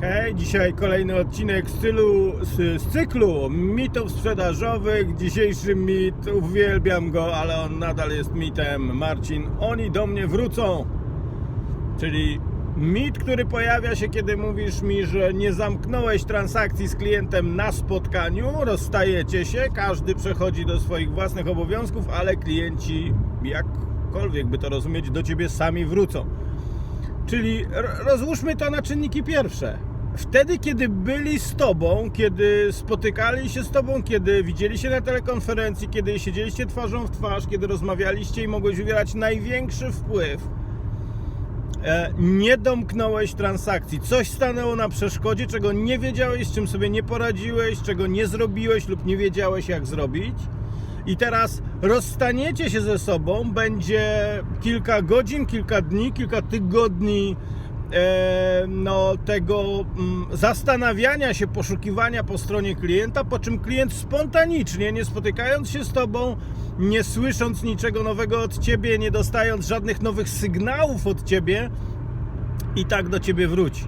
Hej, dzisiaj kolejny odcinek z, z, z cyklu mitów sprzedażowych. Dzisiejszy mit, uwielbiam go, ale on nadal jest mitem. Marcin, oni do mnie wrócą. Czyli mit, który pojawia się, kiedy mówisz mi, że nie zamknąłeś transakcji z klientem na spotkaniu, rozstajecie się, każdy przechodzi do swoich własnych obowiązków, ale klienci, jakkolwiek by to rozumieć, do ciebie sami wrócą. Czyli ro- rozłóżmy to na czynniki pierwsze. Wtedy, kiedy byli z tobą, kiedy spotykali się z tobą, kiedy widzieli się na telekonferencji, kiedy siedzieliście twarzą w twarz, kiedy rozmawialiście i mogłeś wywierać największy wpływ, e, nie domknąłeś transakcji. Coś stanęło na przeszkodzie, czego nie wiedziałeś, z czym sobie nie poradziłeś, czego nie zrobiłeś lub nie wiedziałeś, jak zrobić. I teraz rozstaniecie się ze sobą, będzie kilka godzin, kilka dni, kilka tygodni no, tego mm, zastanawiania się, poszukiwania po stronie klienta, po czym klient spontanicznie, nie spotykając się z tobą, nie słysząc niczego nowego od ciebie, nie dostając żadnych nowych sygnałów od ciebie, i tak do ciebie wróci.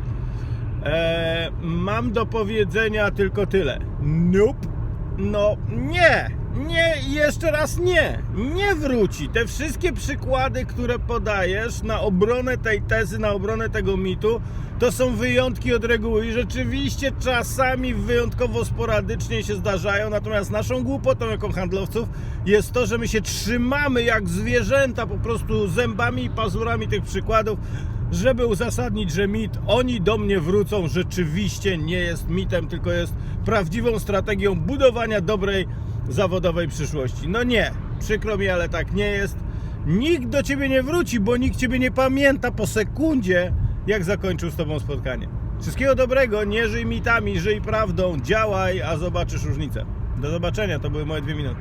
E, mam do powiedzenia tylko tyle. Nope. No nie, nie jeszcze raz nie. Nie wróci. Te wszystkie przykłady, które podajesz na obronę tej tezy, na obronę tego mitu, to są wyjątki od reguły i rzeczywiście czasami wyjątkowo sporadycznie się zdarzają, natomiast naszą głupotą jako handlowców jest to, że my się trzymamy jak zwierzęta po prostu zębami i pazurami tych przykładów, żeby uzasadnić, że mit oni do mnie wrócą rzeczywiście nie jest mitem, tylko jest prawdziwą strategią budowania dobrej zawodowej przyszłości. No nie, przykro mi, ale tak nie jest. Nikt do ciebie nie wróci, bo nikt ciebie nie pamięta po sekundzie, jak zakończył z tobą spotkanie. Wszystkiego dobrego, nie żyj mitami, żyj prawdą, działaj, a zobaczysz różnicę. Do zobaczenia, to były moje dwie minuty.